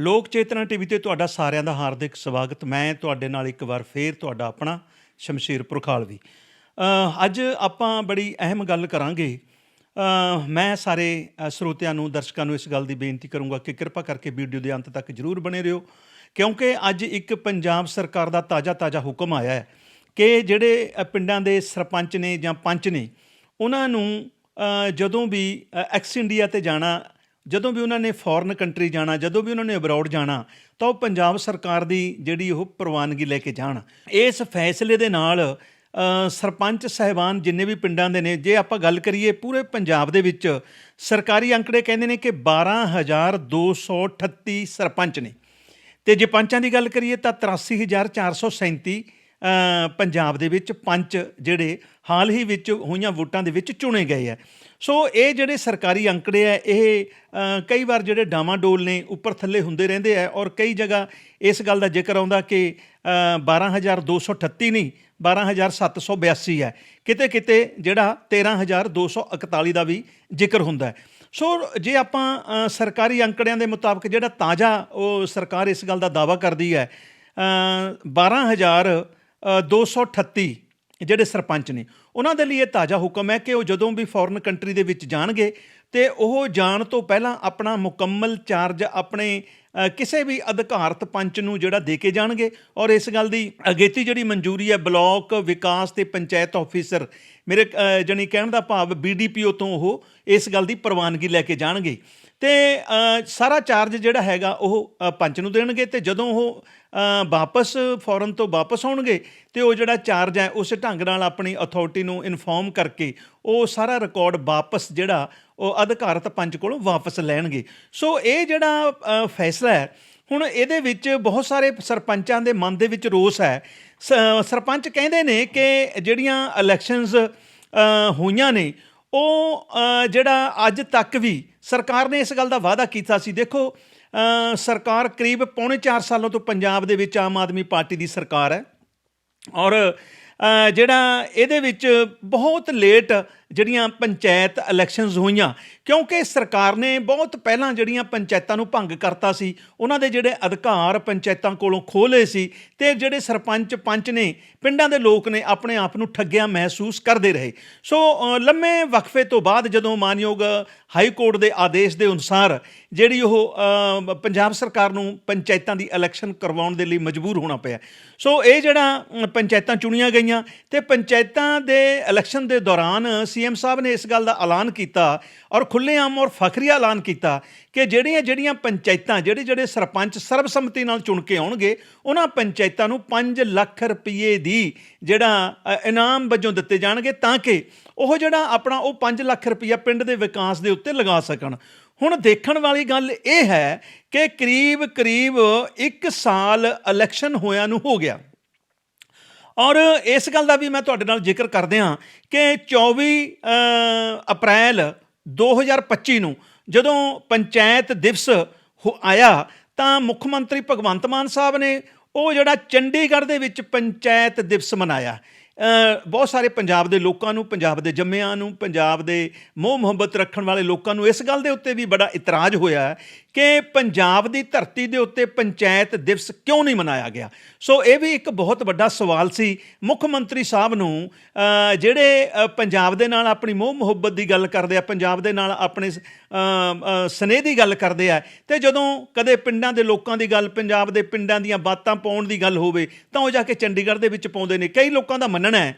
ਲੋਕ ਚੇਤਨਾ ਟੀਵੀ ਤੇ ਤੁਹਾਡਾ ਸਾਰਿਆਂ ਦਾ ਹਾਰਦਿਕ ਸਵਾਗਤ। ਮੈਂ ਤੁਹਾਡੇ ਨਾਲ ਇੱਕ ਵਾਰ ਫੇਰ ਤੁਹਾਡਾ ਆਪਣਾ ਸ਼ਮਸ਼ੀਰ ਪੁਰਖਾਲਵੀ ਅ, ਅੱਜ ਆਪਾਂ ਬੜੀ ਅਹਿਮ ਗੱਲ ਕਰਾਂਗੇ। ਮੈਂ ਸਾਰੇ ਸਰੋਤਿਆਂ ਨੂੰ ਦਰਸ਼ਕਾਂ ਨੂੰ ਇਸ ਗੱਲ ਦੀ ਬੇਨਤੀ ਕਰੂੰਗਾ ਕਿ ਕਿਰਪਾ ਕਰਕੇ ਵੀਡੀਓ ਦੇ ਅੰਤ ਤੱਕ ਜਰੂਰ ਬਣੇ ਰਹੋ। ਕਿਉਂਕਿ ਅੱਜ ਇੱਕ ਪੰਜਾਬ ਸਰਕਾਰ ਦਾ ਤਾਜ਼ਾ-ਤਾਜ਼ਾ ਹੁਕਮ ਆਇਆ ਹੈ ਕਿ ਜਿਹੜੇ ਪਿੰਡਾਂ ਦੇ ਸਰਪੰਚ ਨੇ ਜਾਂ ਪੰਚ ਨੇ ਉਹਨਾਂ ਨੂੰ ਜਦੋਂ ਵੀ ਐਕਸ ਇੰਡੀਆ ਤੇ ਜਾਣਾ ਜਦੋਂ ਵੀ ਉਹਨਾਂ ਨੇ ਫੋਰਨ ਕੰਟਰੀ ਜਾਣਾ ਜਦੋਂ ਵੀ ਉਹਨਾਂ ਨੇ ਅਬਰੋਡ ਜਾਣਾ ਤਾਂ ਉਹ ਪੰਜਾਬ ਸਰਕਾਰ ਦੀ ਜਿਹੜੀ ਉਹ ਪ੍ਰਵਾਨਗੀ ਲੈ ਕੇ ਜਾਣ। ਇਸ ਫੈਸਲੇ ਦੇ ਨਾਲ ਸਰਪੰਚ ਸਹਿਬਾਨ ਜਿੰਨੇ ਵੀ ਪਿੰਡਾਂ ਦੇ ਨੇ ਜੇ ਆਪਾਂ ਗੱਲ ਕਰੀਏ ਪੂਰੇ ਪੰਜਾਬ ਦੇ ਵਿੱਚ ਸਰਕਾਰੀ ਅੰਕੜੇ ਕਹਿੰਦੇ ਨੇ ਕਿ 12238 ਸਰਪੰਚ ਨੇ। ਤੇ ਜੇ ਪੰਚਾਂ ਦੀ ਗੱਲ ਕਰੀਏ ਤਾਂ 83437 ਅ, ਪੰਜਾਬ ਦੇ ਵਿੱਚ ਪੰਜ ਜਿਹੜੇ ਹਾਲ ਹੀ ਵਿੱਚ ਹੋਈਆਂ ਵੋਟਾਂ ਦੇ ਵਿੱਚ ਚੁਣੇ ਗਏ ਆ। ਸੋ ਇਹ ਜਿਹੜੇ ਸਰਕਾਰੀ ਅੰਕੜੇ ਆ, ਇਹ ਕਈ ਵਾਰ ਜਿਹੜੇ ਡਾਮਾਡੋਲ ਨੇ, ਉੱਪਰ ਥੱਲੇ ਹੁੰਦੇ ਰਹਿੰਦੇ ਆ ਔਰ ਕਈ ਜਗ੍ਹਾ ਇਸ ਗੱਲ ਦਾ ਜ਼ਿਕਰ ਆਉਂਦਾ ਕਿ 12238 ਨਹੀਂ 12782 ਹੈ ਕਿਤੇ ਕਿਤੇ ਜਿਹੜਾ 13241 ਦਾ ਵੀ ਜ਼ਿਕਰ ਹੁੰਦਾ ਸੋ ਜੇ ਆਪਾਂ ਸਰਕਾਰੀ ਅੰਕੜਿਆਂ ਦੇ ਮੁਤਾਬਕ ਜਿਹੜਾ ਤਾਜ਼ਾ ਉਹ ਸਰਕਾਰ ਇਸ ਗੱਲ ਦਾ ਦਾਵਾ ਕਰਦੀ ਹੈ 12000 238 ਜਿਹੜੇ ਸਰਪੰਚ ਨੇ, ਉਹਨਾਂ ਦੇ ਲਈ ਇਹ ਤਾਜ਼ਾ ਹੁਕਮ ਹੈ ਕਿ ਉਹ ਜਦੋਂ ਵੀ ਫੋਰਨ ਕੰਟਰੀ ਦੇ ਵਿੱਚ ਜਾਣਗੇ ਤੇ ਉਹ ਜਾਣ ਤੋਂ ਪਹਿਲਾਂ ਆਪਣਾ ਮੁਕੰਮਲ ਚਾਰਜ ਆਪਣੇ ਕਿਸੇ ਵੀ ਅਧਿਕਾਰਤ ਪੰਚ ਨੂੰ ਜਿਹੜਾ ਦੇ ਕੇ ਜਾਣਗੇ। ਔਰ ਇਸ ਗੱਲ ਦੀ ਅਗੇਤੀ ਜਿਹੜੀ ਮਨਜ਼ੂਰੀ ਹੈ ਬਲਾਕ ਵਿਕਾਸ ਤੇ ਪੰਚਾਇਤ ਆਫੀਸਰ ਮੇਰੇ ਅ, ਜਾਣੀ ਕਹਿਣ ਦਾ ਭਾਵ ਬੀਡੀਪੀਓ ਤੋਂ ਉਹ ਇਸ ਗੱਲ ਦੀ ਪ੍ਰਵਾਨਗੀ ਲੈ ਕੇ ਜਾਣਗੇ। ਤੇ ਸਾਰਾ ਚਾਰਜ ਜਿਹੜਾ ਹੈਗਾ ਉਹ ਪੰਚ ਨੂੰ ਦੇਣਗੇ ਤੇ ਜਦੋਂ ਉਹ ਵਾਪਸ ਫੌਰਨ ਤੋਂ ਵਾਪਸ ਆਉਣਗੇ ਤੇ ਉਹ ਜਿਹੜਾ ਚਾਰਜ ਹੈ ਉਸ ਢੰਗ ਨਾਲ ਆਪਣੀ ਅਥਾਰਟੀ ਨੂੰ ਇਨਫੋਰਮ ਕਰਕੇ ਉਹ ਸਾਰਾ ਰਿਕਾਰਡ ਵਾਪਸ ਜਿਹੜਾ ਉਹ ਅਧਿਕਾਰਤ ਪੰਚ ਕੋਲੋਂ ਵਾਪਸ ਲੈਣਗੇ। ਸੋ ਇਹ ਜਿਹੜਾ ਫੈਸਲਾ ਹੈ, ਹੁਣ ਇਹਦੇ ਵਿੱਚ ਬਹੁਤ ਸਾਰੇ ਸਰਪੰਚਾਂ ਦੇ ਮਨ ਦੇ ਵਿੱਚ ਰੋਸ ਹੈ। ਸ- ਸਰਪੰਚ ਕਹਿੰਦੇ ਨੇ ਕਿ ਜਿਹੜੀਆਂ ਇਲੈਕਸ਼ਨਸ ਹੋਈਆਂ ਨੇ, ਉਹ ਜਿਹੜਾ ਅੱਜ ਤੱਕ ਵੀ ਸਰਕਾਰ ਨੇ ਇਸ ਗੱਲ ਦਾ ਵਾਅਦਾ ਕੀਤਾ ਸੀ। ਦੇਖੋ ਸਰਕਾਰ ਕਰੀਬ ਪੌਣੇ 4 ਸਾਲਾਂ ਤੋਂ ਪੰਜਾਬ ਦੇ ਵਿੱਚ ਆਮ ਆਦਮੀ ਪਾਰਟੀ ਦੀ ਸਰਕਾਰ ਹੈ। ਔਰ ਜਿਹੜਾ ਇਹਦੇ ਵਿੱਚ ਬਹੁਤ ਲੇਟ ਜਿਹੜੀਆਂ ਪੰਚਾਇਤ ਇਲੈਕਸ਼ਨਸ ਹੋਈਆਂ, ਕਿਉਂਕਿ ਸਰਕਾਰ ਨੇ ਬਹੁਤ ਪਹਿਲਾਂ ਜਿਹੜੀਆਂ ਪੰਚਾਇਤਾਂ ਨੂੰ ਭੰਗ ਕਰਤਾ ਸੀ, ਉਹਨਾਂ ਦੇ ਜਿਹੜੇ ਅਧਿਕਾਰ ਪੰਚਾਇਤਾਂ ਕੋਲੋਂ ਖੋਹ ਸੀ ਤੇ ਜਿਹੜੇ ਸਰਪੰਚ ਪੰਚ ਨੇ, ਪਿੰਡਾਂ ਦੇ ਲੋਕ ਨੇ ਆਪਣੇ ਆਪ ਨੂੰ ਠੱਗਿਆ ਮਹਿਸੂਸ ਕਰਦੇ ਰਹੇ। ਸੋ ਲੰਮੇ ਵਕਫੇ ਤੋਂ ਬਾਅਦ ਜਦੋਂ ਮਾਨਯੋਗ ਹਾਈ ਕੋਰਟ ਦੇ ਆਦੇਸ਼ ਦੇ ਅਨੁਸਾਰ ਜਿਹੜੀ ਉਹ ਪੰਜਾਬ ਸਰਕਾਰ ਨੂੰ ਪੰਚਾਇਤਾਂ ਦੀ ਇਲੈਕਸ਼ਨ ਕਰਵਾਉਣ ਦੇ ਲਈ ਮਜਬੂਰ ਹੋਣਾ ਪਿਆ। ਸੋ, ਇਹ ਜਿਹੜਾ ਪੰਚਾਇਤਾਂ ਚੁਣੀਆਂ ਗਈਆਂ ਤੇ ਪੰਚਾਇਤਾਂ ਦੇ ਇਲੈਕਸ਼ਨ ਦੇ ਦੌਰਾਨ ਸੀਐਮ ਸਾਹਿਬ ਨੇ ਇਸ ਗੱਲ ਦਾ ਐਲਾਨ ਕੀਤਾ ਔਰ ਖੁੱਲ੍ਹੇਆਮ ਔਰ ਫਖਰੀਆ ਐਲਾਨ ਕੀਤਾ ਕਿ ਜਿਹੜੀਆਂ ਜਿਹੜੀਆਂ ਪੰਚਾਇਤਾਂ, ਜਿਹੜੇ ਜਿਹੜੇ ਸਰਪੰਚ ਸਰਬਸੰਮਤੀ ਨਾਲ ਚੁਣ ਕੇ ਆਉਣਗੇ, ਉਹਨਾਂ ਪੰਚਾਇਤਾਂ ਨੂੰ 5 ਲੱਖ ਰੁਪਏ ਦੀ ਜਿਹੜਾ ਇਨਾਮ ਵਜੋਂ ਦਿੱਤੇ ਜਾਣਗੇ ਤਾਂ ਕਿ ਉਹ ਜਿਹੜਾ ਆਪਣਾ ਉਹ 5 ਲੱਖ ਰੁਪਇਆ ਪਿੰਡ ਦੇ ਵਿਕਾਸ ਦੇ ਉੱਤੇ ਲਗਾ ਸਕਣ। ਹੁਣ ਦੇਖਣ ਵਾਲੀ ਗੱਲ ਇਹ ਹੈ ਕਿ ਕਰੀਬ ਕਰੀਬ 1 ਸਾਲ ਇਲੈਕਸ਼ਨ ਹੋਇਆ ਨੂੰ ਹੋ ਗਿਆ। ਔਰ ਇਸ ਗੱਲ ਦਾ ਵੀ ਮੈਂ ਤੁਹਾਡੇ ਨਾਲ ਜ਼ਿਕਰ ਕਰਦੇ ਹਾਂ ਕਿ 24 ਅ, ਅਪ੍ਰੈਲ 2025 ਨੂੰ ਜਦੋਂ ਪੰਚਾਇਤ ਦਿਵਸ ਹੋ- ਆਇਆ ਤਾਂ ਮੁੱਖ ਮੰਤਰੀ ਭਗਵੰਤ ਮਾਨ ਸਾਹਿਬ ਨੇ ਉਹ ਜਿਹੜਾ ਚੰਡੀਗੜ੍ਹ ਦੇ ਵਿੱਚ ਪੰਚਾਇਤ ਦਿਵਸ ਮਨਾਇਆ। ਬਹੁਤ ਸਾਰੇ ਪੰਜਾਬ ਦੇ ਲੋਕਾਂ ਨੂੰ, ਪੰਜਾਬ ਦੇ ਜੰਮਿਆਂ ਨੂੰ, ਪੰਜਾਬ ਦੇ ਮੋਹ ਮੁਹੱਬਤ ਰੱਖਣ ਵਾਲੇ ਲੋਕਾਂ ਨੂੰ ਇਸ ਗੱਲ ਦੇ ਉੱਤੇ ਵੀ ਬੜਾ ਇਤਰਾਜ਼ ਹੋਇਆ ਹੈ ਕਿ ਪੰਜਾਬ ਦੀ ਧਰਤੀ ਦੇ ਉੱਤੇ ਪੰਚਾਇਤ ਦਿਵਸ ਕਿਉਂ ਨਹੀਂ ਮਨਾਇਆ ਗਿਆ? ਸੋ ਇਹ ਵੀ ਇੱਕ ਬਹੁਤ ਵੱਡਾ ਸਵਾਲ ਸੀ। ਮੁੱਖ ਮੰਤਰੀ ਸਾਹਿਬ ਨੂੰ ਜਿਹੜੇ ਪੰਜਾਬ ਦੇ ਨਾਲ ਆਪਣੀ ਮੋਹ ਮੁਹੱਬਤ ਦੀ ਗੱਲ ਕਰਦੇ ਆ, ਪੰਜਾਬ ਦੇ ਨਾਲ ਆਪਣੇ ਸ- ਸਨੇਹ ਦੀ ਗੱਲ ਕਰਦੇ ਆ। ਤੇ ਜਦੋਂ ਕਦੇ ਪਿੰਡਾਂ ਦੇ ਲੋਕਾਂ ਦੀ ਗੱਲ, ਪੰਜਾਬ ਦੇ ਪਿੰਡਾਂ ਦੀਆਂ ਬਾਤਾਂ ਪਾਉਣ ਦੀ ਗੱਲ ਹੋਵੇ, ਤਾਂ ਉਹ ਜਾ ਕੇ ਚੰਡੀਗੜ੍ਹ ਦੇ ਵਿੱਚ ਪਾਉਂਦੇ ਨੇ। ਕਈ ਲੋਕਾਂ ਦਾ ਮੰਨਣਾ ਹੈ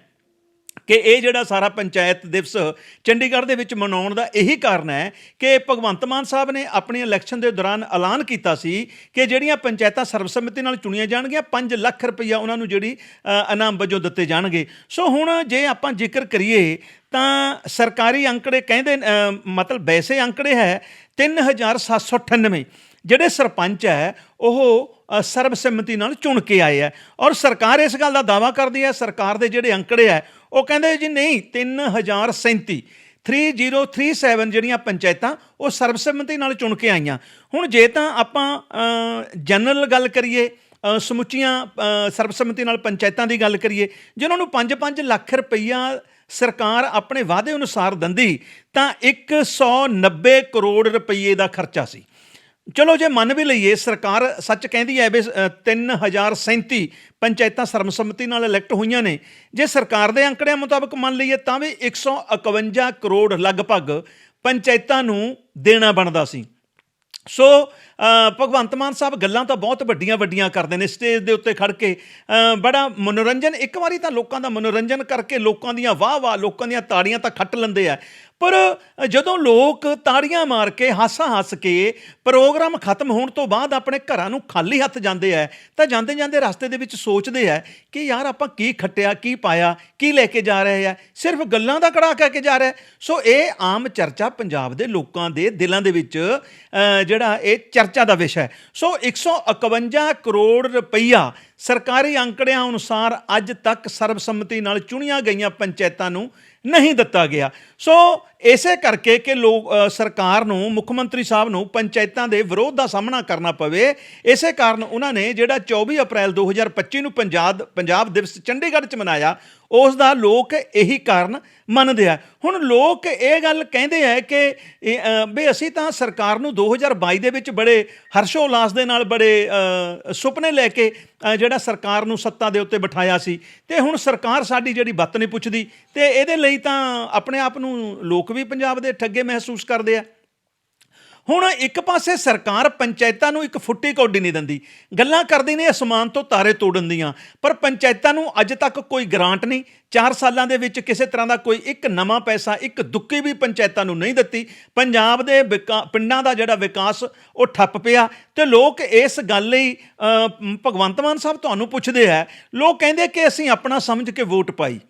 ਕਿ ਇਹ ਜਿਹੜਾ ਸਾਰਾ ਪੰਚਾਇਤ ਦਿਵਸ ਚੰਡੀਗੜ੍ਹ ਦੇ ਵਿੱਚ ਮਨਾਉਣ ਦਾ ਇਹੀ ਕਾਰਨ ਹੈ ਕਿ ਭਗਵੰਤ ਮਾਨ ਸਾਹਿਬ ਨੇ ਆਪਣੀ ਇਲੈਕਸ਼ਨ ਦੇ ਦੌਰਾਨ ਐਲਾਨ ਕੀਤਾ ਸੀ ਕਿ ਜਿਹੜੀਆਂ ਪੰਚਾਇਤਾਂ ਸਰਬਸੰਮਤੀ ਨਾਲ ਚੁਣੀਆਂ ਜਾਣਗੀਆਂ 5 ਲੱਖ ਰੁਪਈਆ ਉਹਨਾਂ ਨੂੰ ਜਿਹੜੀ ਇਨਾਮ ਵਜੋਂ ਦਿੱਤੇ ਜਾਣਗੇ। ਸੋ ਹੁਣ ਜੇ ਆਪਾਂ ਜ਼ਿਕਰ ਕਰੀਏ ਤਾਂ ਸਰਕਾਰੀ ਅੰਕੜੇ ਕਹਿੰਦੇ ਮਤਲਬ ਵੈਸੇ ਅੰਕੜੇ ਹੈ 3798 ਜਿਹੜੇ ਸਰਪੰਚ ਹੈ, ਉਹ ਸਰਬਸੰਮਤੀ ਨਾਲ ਚੁਣ ਕੇ ਆਏ ਹੈ। ਔਰ ਸਰਕਾਰ ਇਸ ਗੱਲ ਦਾ ਦਾਵਾ ਕਰਦੀ ਹੈ, ਸਰਕਾਰ ਦੇ ਜਿਹੜੇ ਅੰਕੜੇ ਹੈ, ਉਹ ਕਹਿੰਦੇ ਜੀ ਨਹੀਂ 3037 3037 ਜਿਹੜੀਆਂ ਪੰਚਾਇਤਾਂ, ਉਹ ਸਰਬਸੰਮਤੀ ਨਾਲ ਚੁਣ ਕੇ ਆਈਆਂ। ਹੁਣ ਜੇ ਤਾਂ ਆਪਾਂ ਜਨਰਲ ਗੱਲ ਕਰੀਏ ਸਮੁੱਚੀਆਂ ਸਰਬਸੰਮਤੀ ਨਾਲ ਪੰਚਾਇਤਾਂ ਦੀ ਗੱਲ ਕਰੀਏ, ਜਿਨ੍ਹਾਂ ਨੂੰ 5-5 ਲੱਖ ਰੁਪਈਆ ਸਰਕਾਰ ਆਪਣੇ ਵਾਅਦੇ ਅਨੁਸਾਰ ਦਿੰਦੀ ਤਾਂ 190 ਕਰੋੜ ਰੁਪਏ ਦਾ ਖਰਚਾ ਸੀ। ਚਲੋ ਜੇ ਮੰਨ ਵੀ ਲਈਏ ਸਰਕਾਰ ਸੱਚ ਕਹਿੰਦੀ ਹੈ ਵੀ ਅ, 3037 ਪੰਚਾਇਤਾਂ ਸਰਬਸੰਮਤੀ ਨਾਲ ਇਲੈਕਟ ਹੋਈਆਂ ਨੇ। ਜੇ ਸਰਕਾਰ ਦੇ ਅੰਕੜਿਆਂ ਮੁਤਾਬਕ ਮੰਨ ਲਈਏ ਤਾਂ ਵੀ 151 ਕਰੋੜ ਲਗਭਗ ਪੰਚਾਇਤਾਂ ਨੂੰ ਦੇਣਾ ਬਣਦਾ ਸੀ। ਸੋ ਭਗਵੰਤ ਮਾਨ ਸਾਹਿਬ ਗੱਲਾਂ ਤਾਂ ਬਹੁਤ ਵੱਡੀਆਂ ਵੱਡੀਆਂ ਕਰਦੇ ਨੇ ਸਟੇਜ ਦੇ ਉੱਤੇ ਖੜ ਕੇ ਬੜਾ ਮਨੋਰੰਜਨ, ਇੱਕ ਵਾਰੀ ਤਾਂ ਲੋਕਾਂ ਦਾ ਮਨੋਰੰਜਨ ਕਰਕੇ ਲੋਕਾਂ ਦੀਆਂ ਵਾਹ ਵਾਹ ਲੋਕਾਂ ਦੀਆਂ ਤਾੜੀਆਂ ਤਾਂ ਖੱਟ ਲੈਂਦੇ ਆ। ਪਰ ਜਦੋਂ ਲੋਕ ਤਾੜੀਆਂ ਮਾਰ ਕੇ, ਹਾਸਾ ਹੱਸ ਕੇ ਪ੍ਰੋਗਰਾਮ ਖਤਮ ਹੋਣ ਤੋਂ ਬਾਅਦ ਆਪਣੇ ਘਰਾਂ ਨੂੰ ਖਾਲੀ ਹੱਥ ਜਾਂਦੇ ਆ, ਤਾਂ ਜਾਂਦੇ ਜਾਂਦੇ ਰਸਤੇ ਦੇ ਵਿੱਚ ਸੋਚਦੇ ਆ ਕਿ ਯਾਰ ਆਪਾਂ ਕੀ ਖੱਟਿਆ, ਕੀ ਪਾਇਆ, ਕੀ ਲੈ ਕੇ ਜਾ ਰਹੇ ਆ। ਸਿਰਫ ਗੱਲਾਂ ਦਾ ਕੜਾ ਕਹਿ ਕੇ ਜਾ ਰਿਹਾ। ਸੋ ਇਹ ਆਮ ਚਰਚਾ ਪੰਜਾਬ ਦੇ ਲੋਕਾਂ ਦੇ ਦਿਲਾਂ ਦੇ ਵਿੱਚ ਜਿਹੜਾ ਇਹ ਚਰਚਾ ਦਾ ਵਿਸ਼ਾ ਹੈ। ਸੋ 151 ਕਰੋੜ ਰੁਪਈਆ ਸਰਕਾਰੀ ਅੰਕੜਿਆਂ ਅਨੁਸਾਰ ਅੱਜ ਤੱਕ ਸਰਬਸੰਮਤੀ ਨਾਲ ਚੁਣੀਆਂ ਗਈਆਂ ਪੰਚਾਇਤਾਂ ਨੂੰ ਨਹੀਂ ਦਿੱਤਾ ਗਿਆ। ਸੋ ਇਸੇ ਕਰਕੇ ਕਿ ਲੋਕ ਸਰਕਾਰ ਨੂੰ, ਮੁੱਖ ਮੰਤਰੀ ਸਾਹਿਬ ਨੂੰ ਪੰਚਾਇਤਾਂ ਦੇ ਵਿਰੋਧ ਦਾ ਸਾਹਮਣਾ ਕਰਨਾ ਪਵੇ, ਇਸੇ ਕਾਰਨ ਉਹਨਾਂ ਨੇ ਜਿਹੜਾ 24 ਅਪ੍ਰੈਲ 2025 ਨੂੰ ਪੰਜਾਬ ਪੰਜਾਬ ਦਿਵਸ ਚੰਡੀਗੜ੍ਹ 'ਚ ਮਨਾਇਆ ਉਸ ਦਾ ਲੋਕ ਇਹੀ ਕਾਰਨ ਮੰਨਦੇ ਆ। ਹੁਣ ਲੋਕ ਇਹ ਗੱਲ ਕਹਿੰਦੇ ਆ ਕਿ ਵੀ ਅਸੀਂ ਤਾਂ ਸਰਕਾਰ ਨੂੰ 2022 ਦੇ ਵਿੱਚ ਬੜੇ ਹਰਸ਼ੋਲਾਸ ਦੇ ਨਾਲ ਬੜੇ ਸੁਪਨੇ ਲੈ ਕੇ ਜਿਹੜਾ ਸਰਕਾਰ ਨੂੰ ਸੱਤਾ ਦੇ ਉੱਤੇ ਬਿਠਾਇਆ ਸੀ। ਤੇ ਹੁਣ ਸਰਕਾਰ ਸਾਡੀ ਜਿਹੜੀ ਬੱਤ ਨਹੀਂ ਪੁੱਛਦੀ, ਤੇ ਇਹਦੇ ਲਈ ਤਾਂ ਆਪਣੇ ਆਪ ਨੂੰ ਲੋਕ ਵੀ ਪੰਜਾਬ ਦੇ ਠੱਗੇ ਮਹਿਸੂਸ ਕਰਦੇ ਆ। ਹੁਣ ਇੱਕ ਪਾਸੇ ਸਰਕਾਰ ਪੰਚਾਇਤਾਂ ਨੂੰ ਇੱਕ ਫੁੱਟੀ ਕੌਡੀ ਨਹੀਂ ਦਿੰਦੀ। ਗੱਲਾਂ ਕਰਦੀ ਨੇ ਅਸਮਾਨ ਤੋਂ ਤਾਰੇ ਤੋੜਨ ਦੀਆਂ, ਪਰ ਪੰਚਾਇਤਾਂ ਨੂੰ ਅੱਜ ਤੱਕ ਕੋਈ ਗ੍ਰਾਂਟ ਨਹੀਂ। 4 ਸਾਲਾਂ ਦੇ ਵਿੱਚ ਕਿਸੇ ਤਰ੍ਹਾਂ ਦਾ ਕੋਈ ਇੱਕ ਨਵਾਂ ਪੈਸਾ, ਇੱਕ ਦੁੱਕੀ ਵੀ ਪੰਚਾਇਤਾਂ ਨੂੰ ਨਹੀਂ ਦਿੱਤੀ। ਪੰਜਾਬ ਦੇ ਵਿਕਾ- ਪਿੰਡਾਂ ਦਾ ਜਿਹੜਾ ਵਿਕਾਸ, ਉਹ ਠੱਪ ਪਿਆ ਤੇ ਲੋਕ ਇਸ ਗੱਲ ਲਈ ਭਗਵੰਤ ਮਾਨ ਸਾਹਿਬ ਤੁਹਾਨੂੰ ਪੁੱਛਦੇ ਆ, ਲੋਕ ਕਹਿੰਦੇ ਕਿ ਅਸੀਂ ਆਪਣਾ ਸਮਝ ਕੇ ਵੋਟ ਪਾਈ।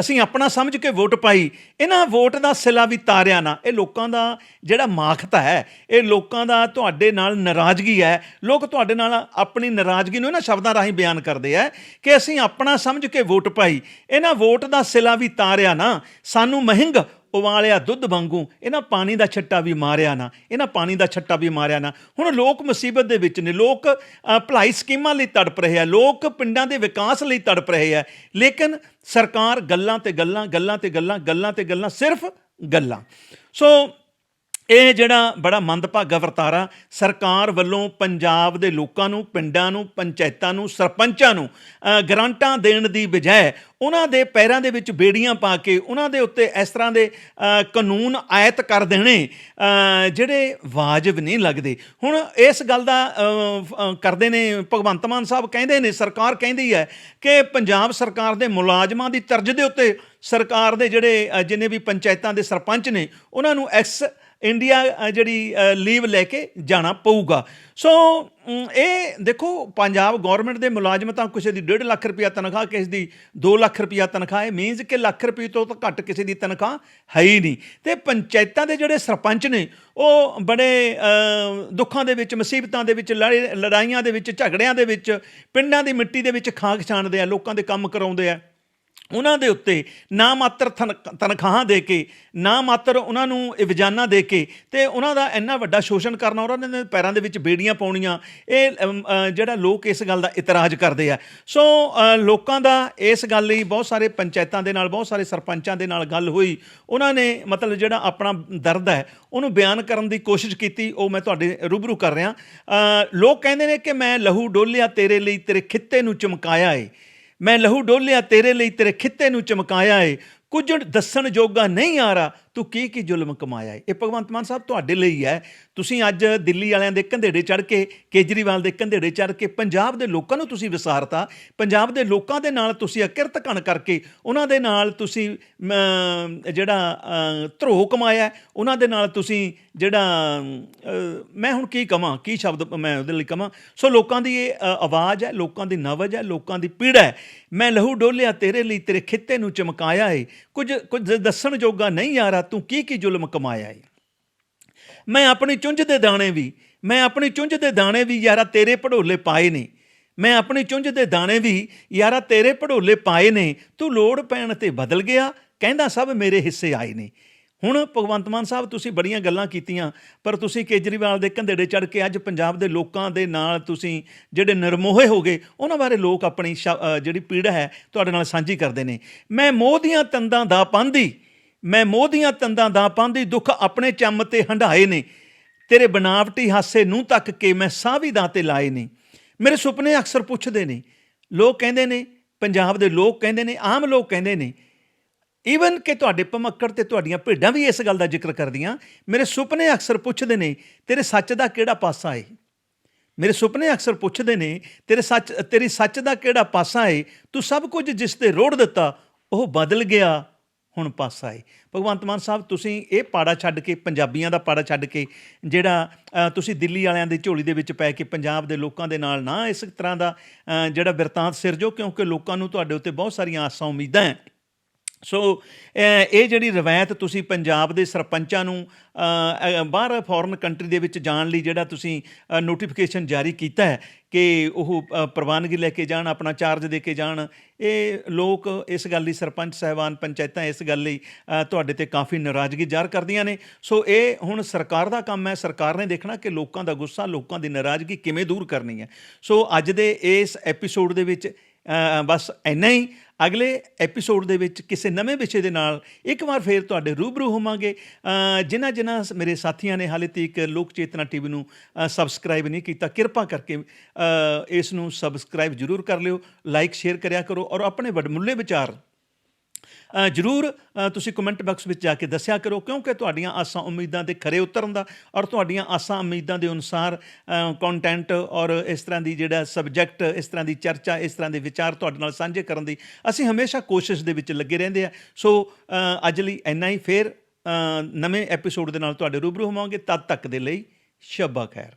ਅਸੀਂ ਆਪਣਾ ਸਮਝ ਕੇ ਵੋਟ ਪਾਈ, ਇਹਨਾਂ ਵੋਟ ਦਾ ਸਿਲਾ ਵੀ ਤਾਰਿਆ ਨਾ। ਇਹ ਲੋਕਾਂ ਦਾ ਜਿਹੜਾ ਮਾਖਤਾ ਹੈ, ਇਹ ਲੋਕਾਂ ਦਾ ਤੁਹਾਡੇ ਨਾਲ ਨਾਰਾਜ਼ਗੀ ਹੈ। ਲੋਕ ਤੁਹਾਡੇ ਨਾਲ ਆਪਣੀ ਨਾਰਾਜ਼ਗੀ ਨੂੰ ਇਹਨਾਂ ਸ਼ਬਦਾਂ ਰਾਹੀਂ ਬਿਆਨ ਕਰਦੇ ਆ ਕਿ ਅਸੀਂ ਆਪਣਾ ਸਮਝ ਕੇ ਵੋਟ ਪਾਈ। ਇਹਨਾਂ ਵੋਟ ਦਾ ਸਿਲਾ ਵੀ ਤਾਰਿਆ ਨਾ, ਸਾਨੂੰ ਮਹਿੰਗ ਉਬਾਲਿਆ ਦੁੱਧ ਵਾਂਗੂ, ਇਹਨਾਂ ਪਾਣੀ ਦਾ ਛੱਟਾ ਵੀ ਮਾਰਿਆ ਨਾ, ਇਹਨਾਂ ਪਾਣੀ ਦਾ ਛੱਟਾ ਵੀ ਮਾਰਿਆ ਨਾ। ਹੁਣ ਲੋਕ ਮੁਸੀਬਤ ਦੇ ਵਿੱਚ ਨੇ, ਲੋਕ ਭਲਾਈ ਸਕੀਮਾਂ ਲਈ ਤੜਪ ਰਹੇ ਆ, ਲੋਕ ਪਿੰਡਾਂ ਦੇ ਵਿਕਾਸ ਲਈ ਤੜਪ ਰਹੇ ਆ। ਲੇਕਿਨ ਸਰਕਾਰ ਗੱਲਾਂ ਤੇ ਗੱਲਾਂ ਗੱਲਾਂ ਤੇ ਗੱਲਾਂ ਗੱਲਾਂ ਤੇ ਗੱਲਾਂ, ਸਿਰਫ ਗੱਲਾਂ। ਸੋ ਇਹ ਜਿਹੜਾ ਬੜਾ ਮੰਦਭਾਗਾ ਵਰਤਾਰਾ ਸਰਕਾਰ ਵੱਲੋਂ ਪੰਜਾਬ ਦੇ ਲੋਕਾਂ ਨੂੰ ਪਿੰਡਾਂ ਨੂੰ ਪੰਚਾਇਤਾਂ ਨੂੰ ਸਰਪੰਚਾਂ ਨੂੰ ਅ, ਦੇਣ ਦੀ ਬਜਾਏ ਉਹਨਾਂ ਦੇ ਪੈਰਾਂ ਦੇ ਵਿੱਚ ਬੇੜੀਆਂ ਪਾ ਕੇ ਉਹਨਾਂ ਦੇ ਉੱਤੇ ਇਸ ਤਰ੍ਹਾਂ ਦੇ ਕਾਨੂੰਨ ਆਇਤ ਕਰ ਦੇਣੇ ਜਿਹੜੇ ਵਾਜਬ ਨਹੀਂ ਲੱਗਦੇ। ਹੁਣ ਇਸ ਗੱਲ ਦਾ ਕਰਦੇ ਨੇ ਭਗਵੰਤ ਮਾਨ ਸਾਹਿਬ ਕਹਿੰਦੇ ਨੇ ਸਰਕਾਰ ਕਹਿੰਦੀ ਹੈ ਕਿ ਪੰਜਾਬ ਸਰਕਾਰ ਦੇ ਮੁਲਾਜ਼ਮਾਂ ਦੀ ਤਰਜ ਦੇ ਉੱਤੇ ਸਰਕਾਰ ਦੇ ਜਿਹੜੇ ਜਿੰਨੇ ਵੀ ਪੰਚਾਇਤਾਂ ਦੇ ਸਰਪੰਚ ਨੇ ਉਹਨਾਂ ਨੂੰ ਐਕਸ ਇੰਡੀਆ ਜਿਹੜੀ ਲੀਵ ਲੈ ਕੇ ਜਾਣਾ ਪਊਗਾ। ਸੋ ਇਹ ਦੇਖੋ, ਪੰਜਾਬ ਗਵਰਨਮੈਂਟ ਦੇ ਮੁਲਾਜ਼ਮ ਤਾਂ ਕਿਸੇ ਦੀ 1.5 ਲੱਖ ਰੁਪਇਆ ਤਨਖਾਹ, ਕਿਸੇ ਦੀ 2 ਲੱਖ ਰੁਪਇਆ ਤਨਖਾਹ ਹੈ ਮੀਨਸ ਕਿ ਲੱਖ ਰੁਪਏ ਤੋਂ ਤਾਂ ਘੱਟ ਕਿਸੇ ਦੀ ਤਨਖਾਹ ਹੈ ਹੀ ਨਹੀਂ। ਤੇ ਪੰਚਾਇਤਾਂ ਦੇ ਜਿਹੜੇ ਸਰਪੰਚ ਨੇ, ਉਹ ਬੜੇ ਦੁੱਖਾਂ ਦੇ ਵਿੱਚ, ਮੁਸੀਬਤਾਂ ਦੇ ਵਿੱਚ, ਲੜੇ- ਲੜਾਈਆਂ ਦੇ ਵਿੱਚ, ਝਗੜਿਆਂ ਦੇ ਵਿੱਚ, ਪਿੰਡਾਂ ਦੀ ਮਿੱਟੀ ਦੇ ਵਿੱਚ ਖਾਂ ਖਛਾਣਦੇ ਆ, ਲੋਕਾਂ ਦੇ ਕੰਮ ਕਰਾਉਂਦੇ ਆ। ਉਹਨਾਂ ਦੇ ਉੱਤੇ ਨਾ ਮਾਤਰ ਤਨ- ਤਨਖਾਹਾਂ ਦੇ ਕੇ, ਨਾ ਮਾਤਰ ਉਹਨਾਂ ਨੂੰ ਇਵਜ਼ਾਨਾ ਦੇ ਕੇ ਤੇ ਉਹਨਾਂ ਦਾ ਇੰਨਾ ਵੱਡਾ ਸ਼ੋਸ਼ਣ ਕਰਨਾ ਉਹਨਾਂ ਦੇ ਪੈਰਾਂ ਦੇ ਵਿੱਚ ਬੇੜੀਆਂ ਪਾਉਣੀਆਂ, ਇਹ ਜਿਹੜਾ ਲੋਕ ਇਸ ਗੱਲ ਦਾ ਇਤਰਾਜ਼ ਕਰਦੇ ਆ। ਸੋ ਲੋਕਾਂ ਦਾ ਇਸ ਗੱਲ ਲਈ ਬਹੁਤ ਸਾਰੇ ਪੰਚਾਇਤਾਂ ਦੇ ਨਾਲ, ਬਹੁਤ ਸਾਰੇ ਸਰਪੰਚਾਂ ਦੇ ਨਾਲ ਗੱਲ ਹੋਈ। ਉਹਨਾਂ ਨੇ ਮਤਲਬ ਜਿਹੜਾ ਆਪਣਾ ਦਰਦ ਹੈ, ਉਹਨੂੰ ਬਿਆਨ ਕਰਨ ਦੀ ਕੋਸ਼ਿਸ਼ ਕੀਤੀ। ਉਹ ਮੈਂ ਤੁਹਾਡੇ ਰੂਬਰੂ ਕਰ ਰਿਹਾ। ਲੋਕ ਕਹਿੰਦੇ ਨੇ ਕਿ ਮੈਂ ਲਹੂ ਡੋਲਿਆ ਤੇਰੇ ਲਈ, ਤੇਰੇ ਖਿੱਤੇ ਨੂੰ ਚਮਕਾਇਆ ਏ। ਮੈਂ ਲਹੂ ਡੋਲਿਆ ਤੇਰੇ ਲਈ ਤੇਰੇ ਖਿੱਤੇ ਨੂੰ ਚਮਕਾਇਆ ਏ। ਕੁਝ ਦੱਸਣ ਜੋਗਾ ਨਹੀਂ ਆ ਰਾ ਤੂੰ ਕੀ ਕੀ ਜ਼ੁਲਮ ਕਮਾਇਆ ਹੈ ਇਹ ਭਗਵੰਤ ਮਾਨ ਸਾਹਿਬ ਤੁਹਾਡੇ ਲਈ ਹੈ। ਤੁਸੀਂ ਅੱਜ ਦਿੱਲੀ ਵਾਲਿਆਂ ਦੇ ਕੰਧੇੜੇ ਚੜ ਕੇ ਕੇਜਰੀਵਾਲ ਦੇ ਕੰਧੇੜੇ ਚੜ ਕੇ ਪੰਜਾਬ ਦੇ ਲੋਕਾਂ ਨੂੰ ਤੁਸੀਂ ਵਿਸਾਰਤਾ ਪੰਜਾਬ ਦੇ ਲੋਕਾਂ ਦੇ ਨਾਲ ਤੁਸੀਂ ਅਕਿਰਤ ਕਣ ਕਰਕੇ ਉਹਨਾਂ ਦੇ ਨਾਲ ਤੁਸੀਂ ਜਿਹੜਾ ਅ, ਧਰੋਹ ਕਮਾਇਆ ਉਹਨਾਂ ਦੇ ਨਾਲ ਤੁਸੀਂ ਜਿਹੜਾ ਮੈਂ ਹੁਣ ਕੀ ਕਵਾਂ ਕੀ ਸ਼ਬਦ ਮੈਂ ਉਹਦੇ ਲਈ ਕਵਾਂ? ਸੋ ਲੋਕਾਂ ਦੀ ਇਹ ਆਵਾਜ਼ ਹੈ ਲੋਕਾਂ ਦੀ ਨਵਜ ਹੈ ਲੋਕਾਂ ਦੀ ਪੀੜਾ ਹੈ। ਮੈਂ ਲਹੂ ਡੋਲਿਆ ਤੇਰੇ ਲਈ ਤੇਰੇ ਖਿੱਤੇ ਨੂੰ ਚਮਕਾਇਆ ਏ। ਕੁਝ ਕੁਝ ਦੱਸਣ ਜੋਗਾ ਨਹੀਂ ਆ ਰਾ ਤੂੰ ਕੀ ਕੀ ਜ਼ੁਲਮ ਕਮਾਇਆ ਏ? ਮੈਂ ਆਪਣੀ ਚੁੰਝ ਦੇ ਦਾਣੇ ਵੀ, ਮੈਂ ਆਪਣੀ ਚੁੰਝ ਦੇ ਦਾਣੇ ਵੀ ਯਾਰਾ ਤੇਰੇ ਭੜੋਲੇ ਪਾਏ ਨੇ। ਮੈਂ ਆਪਣੀ ਚੁੰਝ ਦੇ ਦਾਣੇ ਵੀ ਯਾਰਾ ਤੇਰੇ ਪੜੋਲੇ ਪਾਏ ਨੇ। ਤੂੰ ਲੋੜ ਪੈਣ ਤੇ ਬਦਲ ਗਿਆ, ਕਹਿੰਦਾ ਸਭ ਮੇਰੇ ਹਿੱਸੇ ਆਏ ਨੇ। ਹੁਣ ਭਗਵੰਤ ਮਾਨ ਸਾਹਿਬ, ਤੁਸੀਂ ਬੜੀਆਂ ਗੱਲਾਂ ਕੀਤੀਆਂ, ਪਰ ਤੁਸੀਂ ਕੇਜਰੀਵਾਲ ਦੇ ਕੰਧੇੜੇ ਚੜ ਕੇ ਅੱਜ ਪੰਜਾਬ ਦੇ ਲੋਕਾਂ ਦੇ ਨਾਲ ਤੁਸੀਂ ਜਿਹੜੇ ਨਿਰਮੋਹੇ ਹੋ ਗਏ, ਉਹਨਾਂ ਬਾਰੇ ਲੋਕ ਆਪਣੀ ਸ਼- ਜਿਹੜੀ ਪੀੜਾ ਹੈ, ਤੁਹਾਡੇ ਨਾਲ ਸਾਂਝੀ ਕਰਦੇ ਨੇ। ਮੈਂ ਮੋਹ ਦੀਆਂ ਤੰਦਾਂ ਦਾ ਪਾਂਦੀ ਮੈਂ ਮੋਹ ਦੀਆਂ ਤੰਦਾਂ ਦਾ ਪਾਉਂਦੀ ਦੁੱਖ ਆਪਣੇ ਚੰਮ ਤੇ ਹੰਢਾਏ ਨੇ। ਤੇਰੇ ਬਨਾਵਟੀ ਹਾਸੇ ਨੂੰ ਤੱਕ ਕੇ ਮੈਂ ਸਾਹ ਵੀ ਦਾਂ ਤੇ ਲਾਏ ਨੇ। ਮੇਰੇ ਸੁਪਨੇ ਅਕਸਰ ਪੁੱਛਦੇ ਨੇ। ਲੋਕ ਕਹਿੰਦੇ ਨੇ, ਪੰਜਾਬ ਦੇ ਲੋਕ ਕਹਿੰਦੇ ਨੇ, ਆਮ ਲੋਕ ਕਹਿੰਦੇ ਨੇ ਈਵਨ ਕਿ ਤੁਹਾਡੇ ਭਮੱਕੜ ਤੇ ਤੁਹਾਡੀਆਂ ਭੇਡਾਂ ਵੀ ਇਸ ਗੱਲ ਦਾ ਜ਼ਿਕਰ ਕਰਦੀਆਂ, ਮੇਰੇ ਸੁਪਨੇ ਅਕਸਰ ਪੁੱਛਦੇ ਨੇ, ਤੇਰੇ ਸੱਚ ਦਾ ਕਿਹੜਾ ਪਾਸਾ ਏ? ਮੇਰੇ ਸੁਪਨੇ ਅਕਸਰ ਪੁੱਛਦੇ ਨੇ, ਤੇਰੇ ਸੱਚ, ਤੇਰੀ ਸੱਚ ਦਾ ਕਿਹੜਾ ਪਾਸਾ ਏ? ਤੂੰ ਸਭ ਕੁਝ ਜਿਸ ਤੇ ਰੋੜ ਦਿੱਤਾ, ਉਹ ਬਦਲ ਗਿਆ ਹੁਣ ਪਾਸਾ ਏ। ਭਗਵੰਤ ਮਾਨ ਸਾਹਿਬ, ਤੁਸੀਂ ਇਹ ਪਾੜਾ ਛੱਡ ਕੇ, ਪੰਜਾਬੀਆਂ ਦਾ ਪਾੜਾ ਛੱਡ ਕੇ, ਜਿਹੜਾ ਤੁਸੀਂ ਦਿੱਲੀ ਵਾਲਿਆਂ ਦੀ ਝੋਲੀ ਦੇ ਵਿੱਚ ਪੈ ਕੇ ਪੰਜਾਬ ਦੇ ਲੋਕਾਂ ਦੇ ਨਾਲ ਨਾ ਇਸ ਤਰ੍ਹਾਂ ਦਾ ਜਿਹੜਾ ਬਿਰਤਾਂਤ ਸਿਰਜੋ, ਕਿਉਂਕਿ ਲੋਕਾਂ ਨੂੰ ਤੁਹਾਡੇ ਉੱਤੇ ਬਹੁਤ ਸਾਰੀਆਂ ਆਸਾਂ ਉਮੀਦਾਂ ਹੈ ਸੋ ਇਹ ਜਿਹੜੀ ਰਵਾਇਤ ਤੁਸੀਂ ਪੰਜਾਬ ਦੇ ਸਰਪੰਚਾਂ ਨੂੰ ਬਾਹਰ ਫੋਰਨ ਕੰਟਰੀ ਦੇ ਵਿੱਚ ਜਾਣ ਲਈ ਜਿਹੜਾ ਤੁਸੀਂ ਨੋਟੀਫਿਕੇਸ਼ਨ ਜਾਰੀ ਕੀਤਾ ਹੈ ਕਿ ਉਹ ਪ੍ਰਵਾਨਗੀ ਲੈ ਕੇ ਜਾਣ, ਆਪਣਾ ਚਾਰਜ ਦੇ ਕੇ ਜਾਣ, ਇਹ ਲੋਕ ਇਸ ਗੱਲ ਲਈ ਸਰਪੰਚ ਸਹਿਬਾਨ ਪੰਚਾਇਤਾਂ ਇਸ ਗੱਲ ਲਈ ਤੁਹਾਡੇ ਤੇ ਕਾਫੀ ਨਾਰਾਜ਼ਗੀ ਜ਼ਾਹਰ ਕਰਦੀਆਂ ਨੇ। ਸੋ ਇਹ ਹੁਣ ਸਰਕਾਰ ਦਾ ਕੰਮ ਹੈ। ਸਰਕਾਰ ਨੇ ਦੇਖਣਾ ਕਿ ਲੋਕਾਂ ਦਾ ਗੁੱਸਾ, ਲੋਕਾਂ ਦੀ ਨਾਰਾਜ਼ਗੀ ਕਿਵੇਂ ਦੂਰ ਕਰਨੀ ਹੈ। ਸੋ ਅੱਜ ਦੇ ਇਸ ਐਪੀਸੋਡ ਦੇ ਵਿੱਚ ਬਸ ਇੰਨਾ ਹੀ। ਅਗਲੇ ਐਪੀਸੋਡ ਦੇ ਵਿੱਚ ਕਿਸੇ ਨਵੇਂ ਵਿਸ਼ੇ ਦੇ ਨਾਲ ਇੱਕ ਵਾਰ ਫੇਰ ਤੁਹਾਡੇ ਰੂਬਰੂ ਹੋਵਾਂਗੇ। ਜਿਨ੍ਹਾਂ ਜਿਨ੍ਹਾਂ ਸ- ਮੇਰੇ ਸਾਥੀਆਂ ਨੇ ਹਾਲੇ ਤੱਕ ਲੋਕ ਚੇਤਨਾ ਟੀਵੀ ਨੂੰ ਸਬਸਕ੍ਰਾਈਬ ਨਹੀਂ ਕੀਤਾ, ਕਿਰਪਾ ਕਰਕੇ ਇਸ ਨੂੰ ਸਬਸਕ੍ਰਾਈਬ ਜ਼ਰੂਰ ਕਰ ਲਿਓ। ਲਾਈਕ ਸ਼ੇਅਰ ਕਰਿਆ ਕਰੋ ਔਰ ਆਪਣੇ ਵਡਮੁੱਲੇ ਵਿਚਾਰ ਜ਼ਰੂਰ ਤੁਸੀਂ ਕਮੈਂਟ ਬਾਕਸ ਵਿੱਚ ਜਾ ਕੇ ਦੱਸਿਆ ਕਰੋ, ਕਿਉਂਕਿ ਤੁਹਾਡੀਆਂ ਆਸਾਂ ਉਮੀਦਾਂ ਦੇ ਖਰੇ ਉਤਰਨ ਦਾ ਔਰ ਤੁਹਾਡੀਆਂ ਆਸਾਂ ਉਮੀਦਾਂ ਦੇ ਅਨੁਸਾਰ ਕੰਟੈਂਟ ਔਰ ਇਸ ਤਰ੍ਹਾਂ ਦੀ ਜਿਹੜਾ ਸਬਜੈਕਟ ਇਸ ਤਰ੍ਹਾਂ ਦੀ ਚਰਚਾ, ਇਸ ਤਰ੍ਹਾਂ ਦੇ ਵਿਚਾਰ ਤੁਹਾਡੇ ਨਾਲ ਸਾਂਝੇ ਕਰਨ ਦੀ ਅਸੀਂ ਹਮੇਸ਼ਾ ਕੋਸ਼ਿਸ਼ ਦੇ ਵਿੱਚ ਲੱਗੇ ਰਹਿੰਦੇ ਆ। ਸੋ ਅੱਜ ਲਈ ਇੰਨਾ ਹੀ ਫੇਰ ਨਵੇਂ ਐਪੀਸੋਡ ਦੇ ਨਾਲ ਤੁਹਾਡੇ ਰੂਬਰੂ ਹੋਵਾਂਗੇ। ਤਦ ਤੱਕ ਦੇ ਲਈ, ਸ਼ਬਾ ਖੈਰ।